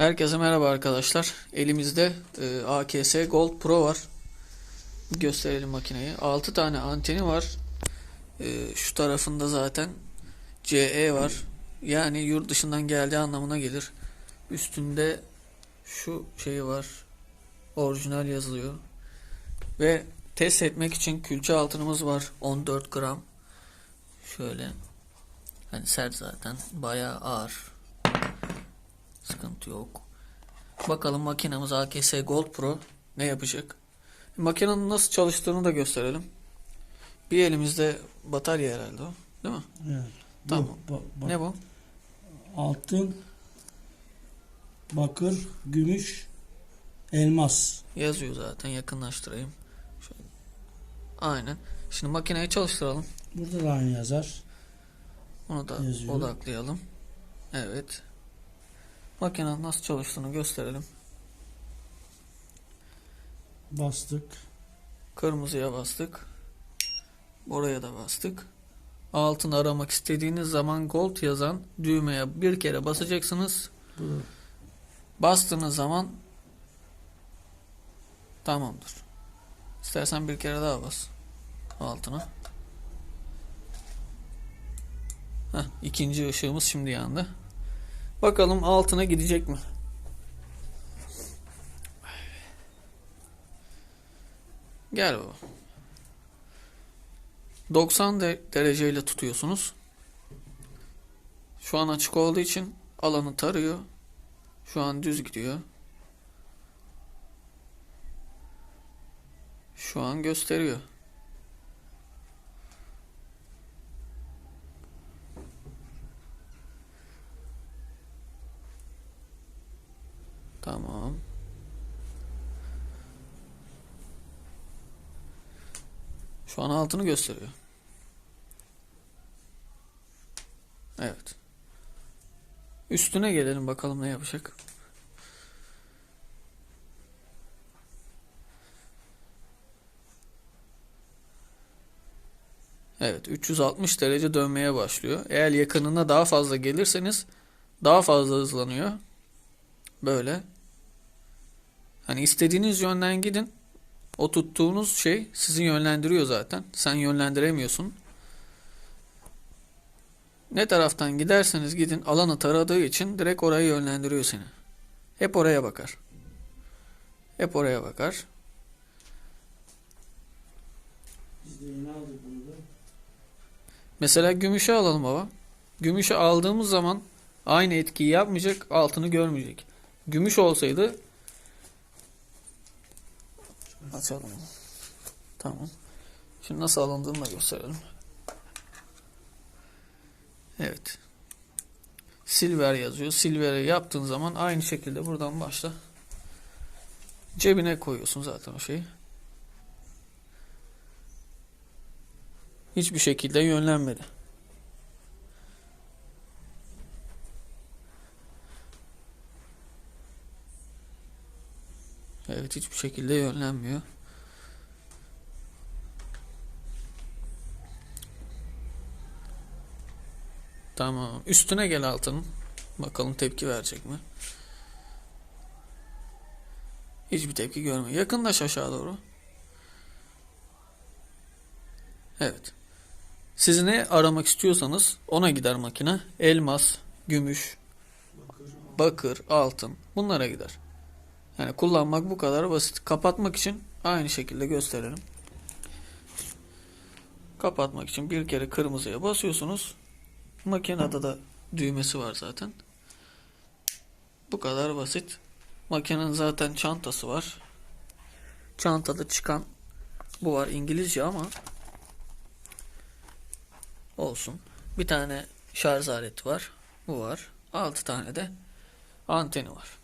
Herkese merhaba arkadaşlar. Elimizde e, AKS Gold Pro var. Gösterelim makineyi. 6 tane anteni var. E, şu tarafında zaten CE var. Yani yurt dışından geldiği anlamına gelir. Üstünde şu şeyi var. Orijinal yazılıyor. Ve test etmek için külçe altınımız var. 14 gram. Şöyle. Hani sert zaten. Bayağı ağır. Sıkıntı yok. Bakalım makinamız AKS Gold Pro ne yapacak? Makinenin nasıl çalıştığını da gösterelim. Bir elimizde batarya herhalde o. Değil mi? Evet. Tamam. Bu, ba- bak- Ne bu? Altın, bakır, gümüş, elmas. Yazıyor zaten. Yakınlaştırayım. Şöyle. Aynen. Şimdi makineyi çalıştıralım. Burada da aynı yazar. Onu da Yazıyor. odaklayalım. Evet. Makinenin nasıl çalıştığını gösterelim. Bastık. Kırmızıya bastık. Buraya da bastık. Altın aramak istediğiniz zaman gold yazan düğmeye bir kere basacaksınız. Bu Bastığınız zaman tamamdır. İstersen bir kere daha bas altına. Heh, ikinci ışığımız şimdi yandı. Bakalım altına gidecek mi? Gel baba. 90 de- dereceyle tutuyorsunuz. Şu an açık olduğu için alanı tarıyor. Şu an düz gidiyor. Şu an gösteriyor. Tamam. Şu an altını gösteriyor. Evet. Üstüne gelelim bakalım ne yapacak. Evet 360 derece dönmeye başlıyor. Eğer yakınına daha fazla gelirseniz daha fazla hızlanıyor. Böyle. Hani istediğiniz yönden gidin. O tuttuğunuz şey sizi yönlendiriyor zaten. Sen yönlendiremiyorsun. Ne taraftan giderseniz gidin alanı taradığı için direkt oraya yönlendiriyor seni. Hep oraya bakar. Hep oraya bakar. Biz de yeni aldık bunu da. Mesela gümüşü alalım baba. Gümüşü aldığımız zaman aynı etkiyi yapmayacak, altını görmeyecek. Gümüş olsaydı açalım. Tamam. Şimdi nasıl alındığını da gösterelim. Evet. Silver yazıyor. Silver'e yaptığın zaman aynı şekilde buradan başla. Cebine koyuyorsun zaten o şeyi. Hiçbir şekilde yönlenmedi. Evet hiçbir şekilde yönlenmiyor. Tamam. Üstüne gel altının. Bakalım tepki verecek mi? Hiçbir tepki görmüyor. Yakınlaş aşağı doğru. Evet. Siz ne aramak istiyorsanız ona gider makine. Elmas, gümüş, bakır, altın bunlara gider. Yani kullanmak bu kadar basit. Kapatmak için aynı şekilde gösterelim. Kapatmak için bir kere kırmızıya basıyorsunuz. Makinede de düğmesi var zaten. Bu kadar basit. Makinenin zaten çantası var. Çantada çıkan bu var İngilizce ama olsun. Bir tane şarj aleti var. Bu var. 6 tane de anteni var.